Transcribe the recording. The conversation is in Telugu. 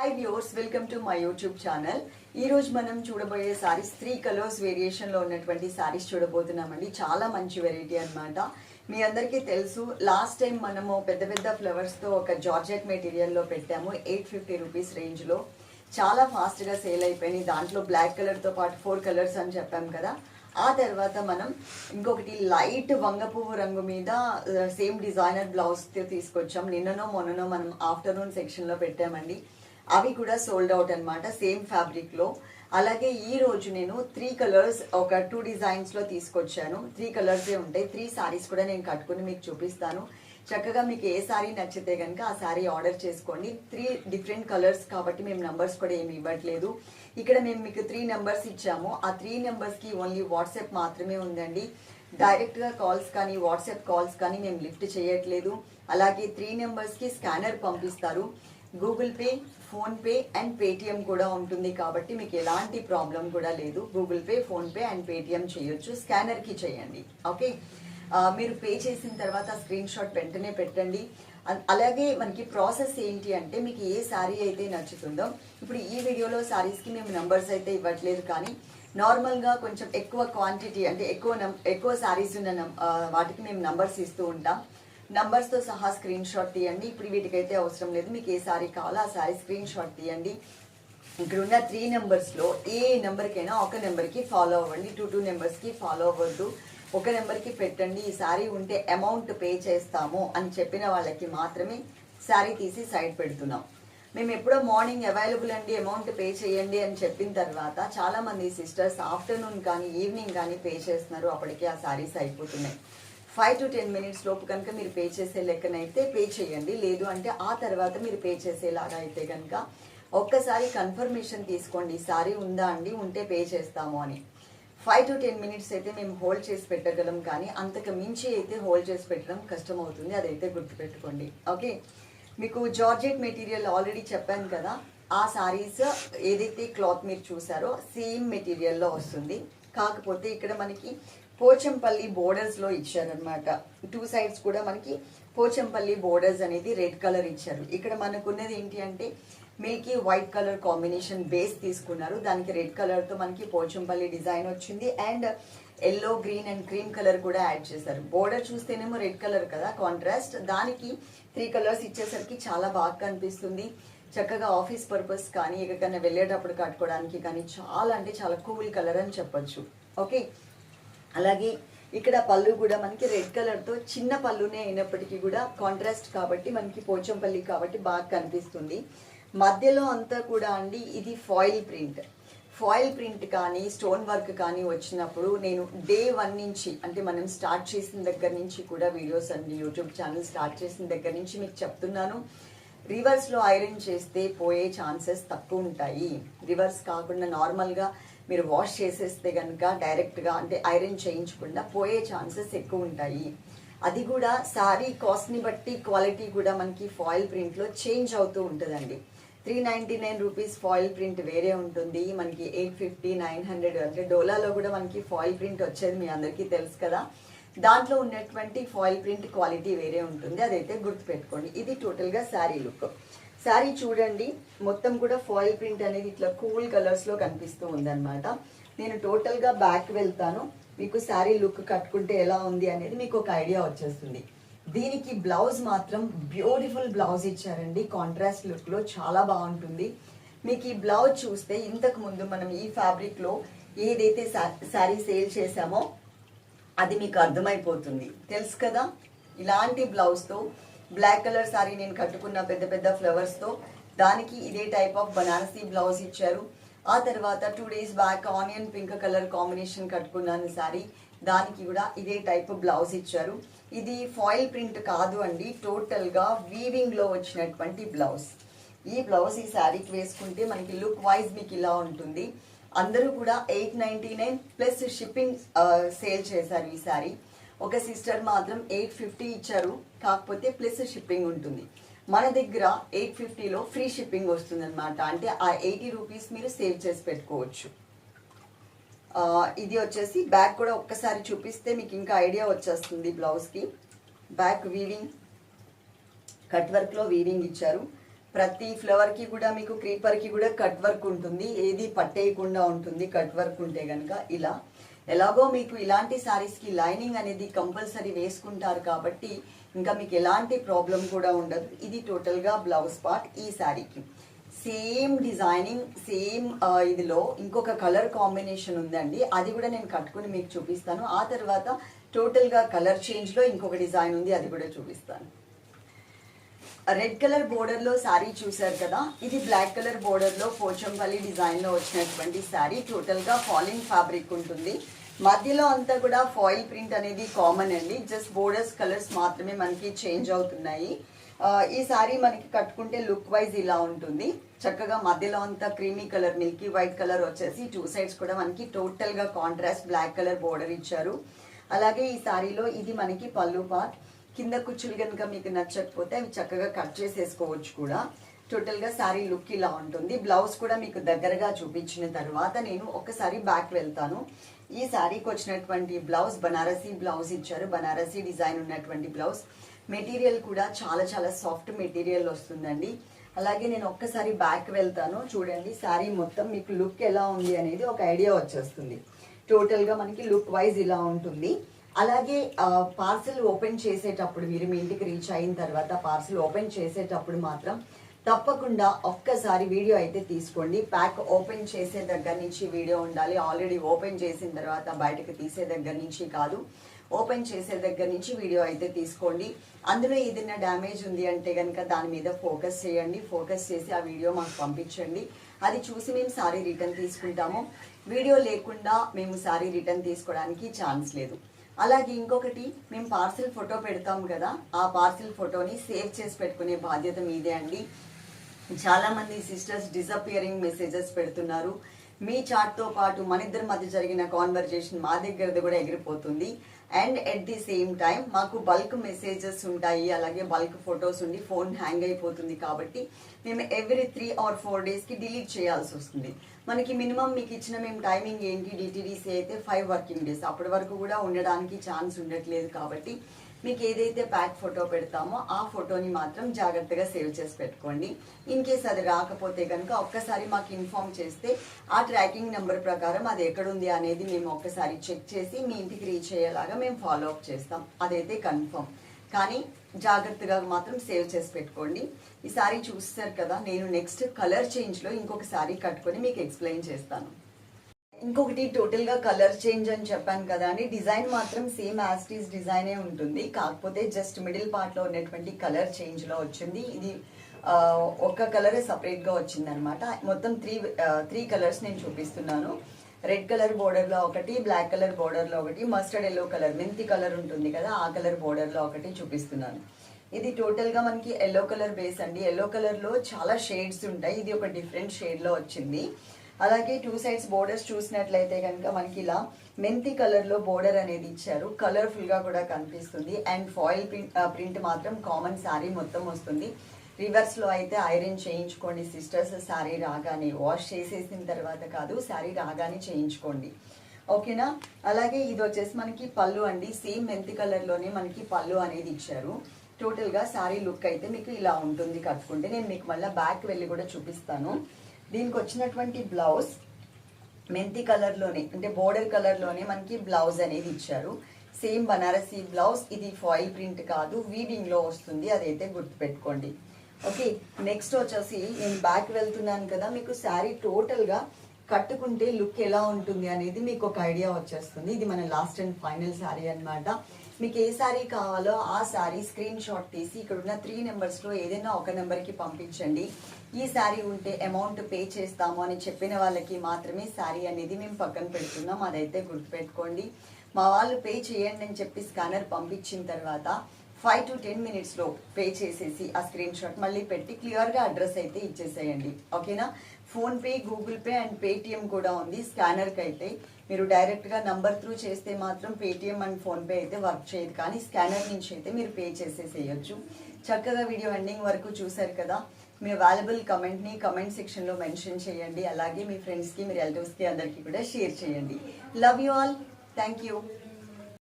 Hi viewers welcome to my YouTube channel ఈ రోజు మనం చూడబోయే సారీస్ త్రీ కలర్స్ వేరియేషన్లో ఉన్నటువంటి సారీస్ చూడబోతున్నామండి. చాలా మంచి వెరైటీ అనమాట మీ అందరికీ తెలుసు లాస్ట్ టైం మనము పెద్ద పెద్ద ఫ్లవర్స్తో ఒక జార్జెట్ మెటీరియల్లో పెట్టాము ఎయిట్ ఫిఫ్టీ రూపీస్ రేంజ్లో చాలా ఫాస్ట్గా సేల్ అయిపోయినాయి. దాంట్లో బ్లాక్ కలర్తో పాటు ఫోర్ కలర్స్ అని చెప్పాం కదా. ఆ తర్వాత మనం ఇంకొకటి లైట్ వంగపువ్వు రంగు మీద సేమ్ డిజైనర్ బ్లౌజ్తో తీసుకొచ్చాం. నిన్ననో మొన్ననో మనం ఆఫ్టర్నూన్ సెక్షన్లో పెట్టామండి. అవి కూడా సోల్డ్ అవుట్ అనమాట సేమ్ ఫ్యాబ్రిక్లో అలాగే ఈ రోజు నేను త్రీ కలర్స్ ఒక టూ డిజైన్స్లో తీసుకొచ్చాను. త్రీ కలర్సే ఉంటాయి. త్రీ సారీస్ కూడా నేను కట్టుకుని మీకు చూపిస్తాను. చక్కగా మీకు ఏ సారీ నచ్చితే కనుక ఆ సారీ ఆర్డర్ చేసుకోండి. త్రీ డిఫరెంట్ కలర్స్ కాబట్టి మేము నంబర్స్ కూడా ఏమి ఇవ్వట్లేదు. ఇక్కడ మేము మీకు త్రీ నెంబర్స్ ఇచ్చాము. ఆ త్రీ నెంబర్స్కి ఓన్లీ వాట్సాప్ మాత్రమే ఉందండి. డైరెక్ట్గా కాల్స్ కానీ వాట్సాప్ కాల్స్ కానీ మేము లిఫ్ట్ చేయట్లేదు. అలాగే త్రీ నెంబర్స్కి స్కానర్ పంపిస్తారు. Google pay PhonePe and Paytm కూడా ఉంటుంది కాబట్టి మీకు ఎలాంటి ప్రాబ్లం కూడా లేదు. Google pay PhonePe and Paytm చేయొచ్చు. స్కానర్కి చేయండి. ఓకే మీరు పే చేసిన తర్వాత స్క్రీన్ షాట్ వెంటనే పెట్టండి. అలాగే మనకి ప్రాసెస్ ఏంటి అంటే మీకు ఏ శారీ అయితే నచ్చుతుందో ఇప్పుడు ఈ వీడియోలో శారీస్కి మేము నంబర్స్ అయితే ఇవ్వట్లేదు కానీ నార్మల్గా కొంచెం ఎక్కువ క్వాంటిటీ అంటే ఎక్కువ నం- ఎక్కువ శారీస్ ఉన్న వాటికి మేము నంబర్స్ ఇస్తూ ఉంటాం. నంబర్స్తో సహా స్క్రీన్ షాట్ తీయండి. ఇప్పుడు వీటికైతే అవసరం లేదు. మీకు ఏ సారీ కావాలో ఆ సారీ స్క్రీన్ షాట్ తీయండి. ఇక్కడ ఉన్న త్రీ నెంబర్స్లో ఏ నెంబర్కైనా ఒక నెంబర్కి ఫాలో అవ్వండి. టూ టూ నెంబర్స్కి ఫాలో అవ్వద్దు. ఒక నెంబర్కి పెట్టండి. ఈ సారీ ఉంటే అమౌంట్ పే చేస్తాము అని చెప్పిన వాళ్ళకి మాత్రమే శారీ తీసి సైడ్ పెడుతున్నాం. మేము ఎప్పుడో మార్నింగ్ అవైలబుల్ అండి. అమౌంట్ పే చేయండి అని చెప్పిన తర్వాత చాలా మంది సిస్టర్స్ ఆఫ్టర్నూన్ కానీ ఈవినింగ్ కానీ పే చేస్తున్నారు. అప్పటికే ఆ శారీస్ అయిపోతున్నాయి. ఫైవ్ టు టెన్ మినిట్స్ లోపు కనుక మీరు పే చేసే లెక్కనైతే పే చేయండి. లేదు అంటే ఆ తర్వాత మీరు పే చేసేలాగా అయితే కనుక ఒక్కసారి కన్ఫర్మేషన్ తీసుకోండి. సారీ ఉందా అండి? ఉంటే పే చేస్తాము అని. ఫైవ్ టు టెన్ మినిట్స్ అయితే మేము హోల్డ్ చేసి పెట్టగలం కానీ అంతకు మించి అయితే హోల్డ్ చేసి పెట్టడం కష్టం అవుతుంది అదైతే గుర్తుపెట్టుకోండి. ఓకే మీకు జార్జెట్ మెటీరియల్ ఆల్రెడీ చెప్పాను కదా. ఆ సారీస్ ఏదైతే క్లాత్ మీరు చూసారో సేమ్ మెటీరియల్లో వస్తుంది. కాకపోతే ఇక్కడ మనకి పోచంపల్లి బోర్డర్స్లో ఇచ్చారనమాట టూ సైడ్స్ కూడా మనకి పోచంపల్లి బోర్డర్స్ అనేది రెడ్ కలర్ ఇచ్చారు. ఇక్కడ మనకున్నది ఏంటి అంటే milky white colour combination base తీసుకున్నారు. దానికి రెడ్ కలర్తో మనకి పోచంపల్లి డిజైన్ వచ్చింది. And yellow green and cream colour కూడా యాడ్ చేశారు. బోర్డర్ చూస్తేనేమో రెడ్ కలర్ కదా కాంట్రాస్ట్ దానికి త్రీ కలర్స్ ఇచ్చేసరికి చాలా బాగా కనిపిస్తుంది. చక్కగా ఆఫీస్ పర్పస్ కానీ ఎక్కడికైనా వెళ్ళేటప్పుడు కట్టుకోవడానికి కానీ చాలా అంటే చాలా కూల్ కలర్ అని చెప్పొచ్చు. ఓకే అలాగే ఇక్కడ పళ్ళు కూడా మనకి రెడ్ కలర్తో చిన్న పళ్ళునే అయినప్పటికీ కూడా కాంట్రాస్ట్ కాబట్టి మనకి పోచంపల్లి కాబట్టి బాగా కనిపిస్తుంది. మధ్యలో అంతా కూడా అండి ఇది ఫాయిల్ ప్రింట్ ఫాయిల్ ప్రింట్ కానీ స్టోన్ వర్క్ కానీ వచ్చినప్పుడు నేను డే వన్ నుంచి అంటే మనం స్టార్ట్ చేసిన దగ్గర నుంచి కూడా వీడియోస్ అండి యూట్యూబ్ ఛానల్ స్టార్ట్ చేసిన దగ్గర నుంచి మీకు చెప్తున్నాను. రివర్స్లో ఐరన్ చేస్తే పోయే ఛాన్సెస్ తక్కువ ఉంటాయి. రివర్స్ కాకుండా నార్మల్గా మీరు వాష్ చేసేస్తే కనుక డైరెక్ట్గా అంటే ఐరన్ చేయించకుండా పోయే ఛాన్సెస్ ఎక్కువ ఉంటాయి. అది కూడా సారీ కాస్ట్ని బట్టి క్వాలిటీ కూడా మనకి ఫాయిల్ ప్రింట్లో చేంజ్ అవుతూ ఉంటుందండి. Three ninety nine rupees foil print వేరే ఉంటుంది. మనకి ఎయిట్ ఫిఫ్టీ నైన్ హండ్రెడ్ అంటే డోలాలో కూడా మనకి ఫాయిల్ ప్రింట్ వచ్చేది మీ అందరికీ తెలుసు కదా. దాంట్లో ఉన్నటువంటి ఫాయిల్ ప్రింట్ క్వాలిటీ వేరే ఉంటుంది. అదైతే గుర్తుపెట్టుకోండి. ఇది టోటల్గా శారీ లుక్ శారీ చూడండి. మొత్తం కూడా ఫాయిల్ ప్రింట్ అనేది ఇట్లా కూల్ కలర్స్లో కనిపిస్తూ ఉందన్నమాట. నేను టోటల్గా బ్యాక్ వెళ్తాను. మీకు శారీ లుక్ కట్టుకుంటే ఎలా ఉంది అనేది మీకు ఒక ఐడియా వచ్చేస్తుంది. దీనికి బ్లౌజ్ మాత్రం బ్యూటిఫుల్ బ్లౌజ్ ఇచ్చారండి. కాంట్రాస్ట్ లుక్లో చాలా బాగుంటుంది. మీకు ఈ బ్లౌజ్ చూస్తే ఇంతకు ముందు మనం ఈ ఫ్యాబ్రిక్లో ఏదైతే శారీ సేల్ చేసామో అది మీకు అర్థమైపోతుంది. తెలుసు కదా? ఇలాంటి బ్లౌజ్తో బ్లాక్ కలర్ సారీ నేను కట్టుకున్న పెద్ద పెద్ద ఫ్లవర్స్తో దానికి ఇదే టైప్ ఆఫ్ బనారసీ బ్లౌజ్ ఇచ్చారు. ఆ తర్వాత two days back onion pink colour combination కట్టుకున్నాను సారీ దానికి కూడా ఇదే టైప్ బ్లౌజ్ ఇచ్చారు. ఇది ఫాయిల్ ప్రింట్ కాదు అండి టోటల్గా వీవింగ్లో వచ్చినటువంటి బ్లౌజ్ ఈ బ్లౌజ్ ఈ శారీకి వేసుకుంటే మనకి లుక్ వైజ్ మీకు ఇలా ఉంటుంది. అందరూ కూడా eight ninety nine plus shipping sale చేశారు ఈ ఒక సిస్టర్ మాత్రం ఎయిట్ ఫిఫ్టీ ఇచ్చారు. కాకపోతే ప్లస్ షిప్పింగ్ ఉంటుంది. మన దగ్గర ఎయిట్ ఫిఫ్టీలో ఫ్రీ షిప్పింగ్ వస్తుంది అనమాట అంటే ఆ ఎయిటీ రూపీస్ మీరు సేవ్ చేసి పెట్టుకోవచ్చు. ఇది వచ్చేసి బ్యాక్ కూడా ఒక్కసారి చూపిస్తే మీకు ఇంకా ఐడియా వచ్చేస్తుంది బ్లౌజ్కి. బ్యాక్ వీవింగ్ కట్ వర్క్లో వీవింగ్ ఇచ్చారు. ప్రతి ఫ్లవర్కి కూడా మీకు క్రీపర్కి కూడా కట్ వర్క్ ఉంటుంది. ఏది పట్టేయకుండా ఉంటుంది కట్ వర్క్ ఉంటే కనుక ఇలా. ఎలాగో మీకు ఇలాంటి సారీస్కి లైనింగ్ అనేది కంపల్సరీ వేసుకుంటారు కాబట్టి ఇంకా మీకు ఎలాంటి ప్రాబ్లం కూడా ఉండదు. ఇది టోటల్గా బ్లౌజ్ పార్ట్ ఈ శారీకి సేమ్ డిజైనింగ్ సేమ్ ఇదిలో ఇంకొక కలర్ కాంబినేషన్ ఉందండి. అది కూడా నేను కట్టుకుని మీకు చూపిస్తాను. ఆ తర్వాత టోటల్గా కలర్ చేంజ్లో ఇంకొక డిజైన్ ఉంది అది కూడా చూపిస్తాను. రెడ్ కలర్ బోర్డర్లో శారీ చూసారు కదా? ఇది బ్లాక్ కలర్ బోర్డర్లో పోచంపల్లి డిజైన్లో వచ్చినటువంటి శారీ. టోటల్గా ఫాలింగ్ ఫ్యాబ్రిక్ ఉంటుంది. మధ్యలో అంతా కూడా ఫాయిల్ ప్రింట్ అనేది కామన్ అండి. జస్ట్ బోర్డర్స్ కలర్స్ మాత్రమే మనకి చేంజ్ అవుతున్నాయి. ఈ సారీ మనకి కట్టుకుంటే లుక్ వైజ్ ఇలా ఉంటుంది. చక్కగా మధ్యలో అంతా creamy colour milky white colour వచ్చేసి టూ సైడ్స్ కూడా మనకి టోటల్గా కాంట్రాస్ట్ బ్లాక్ కలర్ బోర్డర్ ఇచ్చారు. అలాగే ఈ సారీలో ఇది మనకి పళ్ళు పార్ట్. కింద కుచ్చులు కనుక మీకు నచ్చకపోతే అవి చక్కగా కట్ చేసేసుకోవచ్చు కూడా. టోటల్గా శారీ లుక్ ఇలా ఉంటుంది. బ్లౌజ్ కూడా మీకు దగ్గరగా చూపించిన తర్వాత నేను ఒకసారి బ్యాక్ వెళ్తాను. ఈ శారీకి వచ్చినటువంటి బ్లౌజ్ బనారసీ బ్లౌజ్ ఇచ్చారు. బనారసీ డిజైన్ ఉన్నటువంటి బ్లౌజ్ మెటీరియల్ కూడా చాలా చాలా సాఫ్ట్ మెటీరియల్ వస్తుందండి. అలాగే నేను ఒక్కసారి బ్యాక్ వెళ్తాను. చూడండి శారీ మొత్తం మీకు లుక్ ఎలా ఉంది అనేది ఒక ఐడియా వచ్చేస్తుంది. టోటల్గా మనకి లుక్ వైజ్ ఇలా ఉంటుంది. అలాగే పార్సిల్ ఓపెన్ చేసేటప్పుడు మీరు మీ ఇంటికి రీచ్ అయిన తర్వాత పార్సిల్ ఓపెన్ చేసేటప్పుడు మాత్రం తప్పకుండా ఒక్కసారి వీడియో అయితే తీసుకోండి. ప్యాక్ ఓపెన్ చేసే దగ్గర నుంచి వీడియో ఉండాలి. ఆల్రెడీ ఓపెన్ చేసిన తర్వాత బయటకు తీసే దగ్గర నుంచి కాదు. ఓపెన్ చేసే దగ్గర నుంచి వీడియో అయితే తీసుకోండి. అందులో ఏదైనా డ్యామేజ్ ఉంది అంటే కనుక దాని మీద ఫోకస్ చేయండి. ఫోకస్ చేసి ఆ వీడియో మాకు పంపించండి. అది చూసి మేము సారీ రిటర్న్ తీసుకుంటాము. వీడియో లేకుండా మేము సారీ రిటర్న్ తీసుకోవడానికి ఛాన్స్ లేదు. అలాగే ఇంకొకటి మేము పార్సిల్ ఫోటో పెడతాం కదా ఆ పార్సిల్ ఫోటోని సేవ్ చేసి పెట్టుకునే బాధ్యత మీదే అండి. చాలామంది సిస్టర్స్ డిసపియరింగ్ మెసేజెస్ పెడుతున్నారు. మీ చాట్తో పాటు మన ఇద్దరి మధ్య జరిగిన కాన్వర్జేషన్ మా దగ్గరది కూడా ఎగిరిపోతుంది. And at the same time మాకు బల్క్ మెసేజెస్ ఉంటాయి అలాగే బల్క్ ఫొటోస్ ఉండి ఫోన్ హ్యాంగ్ అయిపోతుంది కాబట్టి మేము ఎవ్రీ త్రీ ఆర్ ఫోర్ డేస్కి డిలీట్ చేయాల్సి వస్తుంది. మనకి మినిమం మీకు ఇచ్చిన మేము టైమింగ్ ఏంటి? డిటిడిసి అయితే ఫైవ్ వర్కింగ్ డేస్ అప్పటి వరకు కూడా ఉండడానికి ఛాన్స్ ఉండట్లేదు కాబట్టి మీకు ఏదైతే ప్యాక్ ఫోటో పెడతామో ఆ ఫోటోని మాత్రం జాగ్రత్తగా సేవ్ చేసి పెట్టుకోండి. ఇన్ కేస్ అది రాకపోతే కనుక ఒక్కసారి మాకు ఇన్ఫార్మ్ చేస్తే ఆ ట్రాకింగ్ నెంబర్ ప్రకారం అది ఎక్కడుంది అనేది మేము ఒక్కసారి చెక్ చేసి మీ ఇంటికి రీచ్ అయ్యేలాగా మేము ఫాలో అప్ చేస్తాం. అదైతే కన్ఫర్మ్ కానీ జాగ్రత్తగా మాత్రం సేవ్ చేసి పెట్టుకోండి. ఈ సారీ చూస్తారు కదా నేను నెక్స్ట్ కలర్ చేంజ్లో ఇంకొక సారీ కట్టుకొని మీకు ఎక్స్ప్లెయిన్ చేస్తాను. ఇంకొకటి టోటల్గా కలర్ చేంజ్ అని చెప్పాను కదా అని డిజైన్ మాత్రం సేమ్ యాస్టీస్ డిజైనే ఉంటుంది. కాకపోతే జస్ట్ మిడిల్ పార్ట్లో ఉన్నటువంటి కలర్ చేంజ్లో వచ్చింది. ఇది ఒక్క కలర్ సపరేట్గా వచ్చింది అనమాట మొత్తం త్రీ త్రీ కలర్స్ నేను చూపిస్తున్నాను. రెడ్ కలర్ బోర్డర్లో ఒకటి బ్లాక్ కలర్ బోర్డర్లో ఒకటి మస్టర్డ్ ఎల్లో కలర్ మెంతి కలర్ ఉంటుంది కదా ఆ కలర్ బోర్డర్లో ఒకటి చూపిస్తున్నాను. ఇది టోటల్గా మనకి ఎల్లో కలర్ బేస్ అండి. ఎల్లో కలర్లో చాలా షేడ్స్ ఉంటాయి. ఇది ఒక డిఫరెంట్ షేడ్లో వచ్చింది. అలాగే టూ సైడ్స్ బోర్డర్స్ చూసినట్లయితే కనుక మనకి ఇలా మెంతి కలర్లో బోర్డర్ అనేది ఇచ్చారు. కలర్ఫుల్గా కూడా కనిపిస్తుంది. అండ్ ఫాయిల్ ప్రింట్ ప్రింట్ మాత్రం కామన్ శారీ మొత్తం వస్తుంది. రివర్స్లో అయితే ఐరన్ చేయించుకోండి. సిస్టర్స్ శారీ రాగానే వాష్ చేసేసిన తర్వాత కాదు శారీ రాగానే చేయించుకోండి. ఓకేనా అలాగే ఇది వచ్చేసి మనకి పళ్ళు అండి. సేమ్ మెంతి కలర్లోనే మనకి పళ్ళు అనేది ఇచ్చారు. టోటల్గా శారీ లుక్ అయితే మీకు ఇలా ఉంటుంది కట్టుకుంటే. నేను మీకు మళ్ళీ బ్యాక్ వెళ్ళి కూడా చూపిస్తాను. దీనికి వచ్చినటువంటి బ్లౌజ్ మెంతి కలర్లోనే అంటే బోర్డర్ కలర్లోనే మనకి బ్లౌజ్ అనేది ఇచ్చారు. సేమ్ బనారసి బ్లౌజ్ ఇది ఫాయిల్ ప్రింట్ కాదు వీవింగ్లో వస్తుంది అదైతే గుర్తుపెట్టుకోండి. ఓకే నెక్స్ట్ వచ్చేసి నేను బ్యాక్ వెళ్తున్నాను కదా మీకు శారీ టోటల్గా కట్టుకుంటే లుక్ ఎలా ఉంటుంది అనేది మీకు ఒక ఐడియా వచ్చేస్తుంది. ఇది మన లాస్ట్ అండ్ ఫైనల్ శారీ అన్నమాట. మీకు ఏ శారీ కావాలో ఆ శారీ స్క్రీన్ షాట్ తీసి ఇక్కడ ఉన్న త్రీ నెంబర్స్లో ఏదైనా ఒక నెంబర్కి పంపించండి. ఈ శారీ ఉంటే అమౌంట్ పే చేస్తాము అని చెప్పిన వాళ్ళకి మాత్రమే శారీ అనేది మేము పక్కన పెడుతున్నాం. అదైతే గుర్తుపెట్టుకోండి. మా వాళ్ళు పే చేయండి అని చెప్పి స్కానర్ పంపించిన తర్వాత ఫైవ్ టు టెన్ మినిట్స్లో పే చేసేసి ఆ స్క్రీన్ షాట్ మళ్ళీ పెట్టి క్లియర్గా అడ్రస్ అయితే ఇచ్చేసేయండి. ఓకేనా PhonePe Google pay and Paytm కూడా ఉంది. స్కానర్కి అయితే మీరు డైరెక్ట్గా నంబర్ త్రూ చేస్తే మాత్రం పేటిఎం అండ్ ఫోన్ పే అయితే వర్క్ చేయదు. కానీ స్కానర్ నుంచి అయితే మీరు పే చేసేసేయచ్చు. చక్కగా వీడియో ఎండింగ్ వరకు చూసారు కదా. మీ వాల్యుబుల్ కమెంట్ని కమెంట్ సెక్షన్లో మెన్షన్ చేయండి. అలాగే మీ ఫ్రెండ్స్కి మీ రిలేటివ్స్కి అందరికీ కూడా షేర్ చేయండి. Love you all thank you